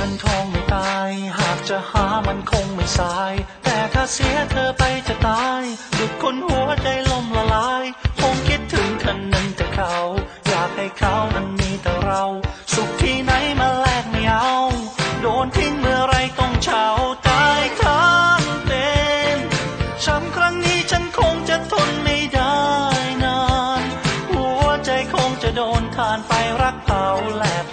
งินทองไม่ตาย หากจะหามันคงไม่สาย แต่ถ้าเสียเธอไปจะตายดุดคนหัวใจล่มละลาย คงคิดถึงคนนั้นแต่เขา อยากให้เขานั้นมีแต่เรา สุขที่ไหนมาแลกไม่เอา โดนทิ้งเมื่อไรต้องเฉาตายทางเป็นช้ำครั้งนี้ฉันคงจะทนไม่ได้นาน หัวใจคงจะโดนทานไปรักเผาแลบ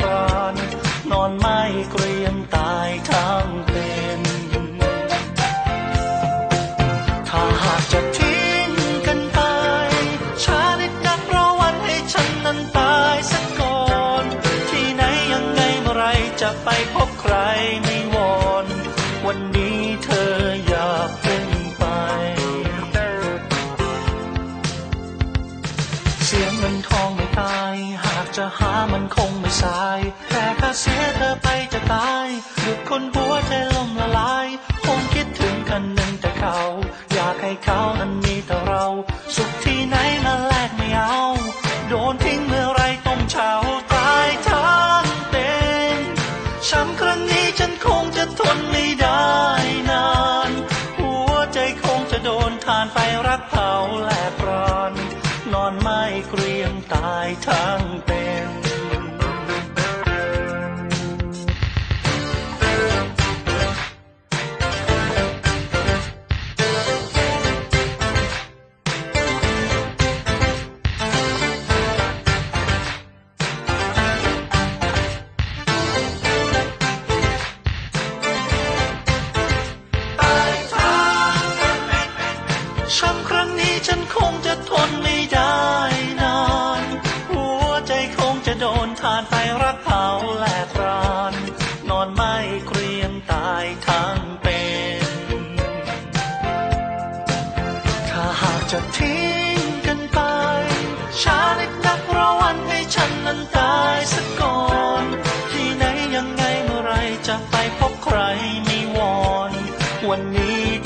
จะไปพบใครไม่วอนวันนี้เธออย่าเพิ่งไป เสียงเงินทองไม่ตาย หากจะหามันคงไม่สาย แต่ถ้าเสียเธอไปจะตายหยุดคนหัวใจล่มละลาย คงคิดถึงกันหนึ่งแต่เขา อยากให้เขานั้น ฉันคงจะทนไม่ได้นาน หัวใจคงจะโดนทานไฟรักเผาแหลกรอน นอนไม่เกรียมตายทั้งเป็น จะทิ้งกันไปช้าเล็กนักรอวันให้ฉันนั้นตายสักก่อน ที่ไหนยังไงเมื่อไรจะไปพบใครไม่วอน วันนี้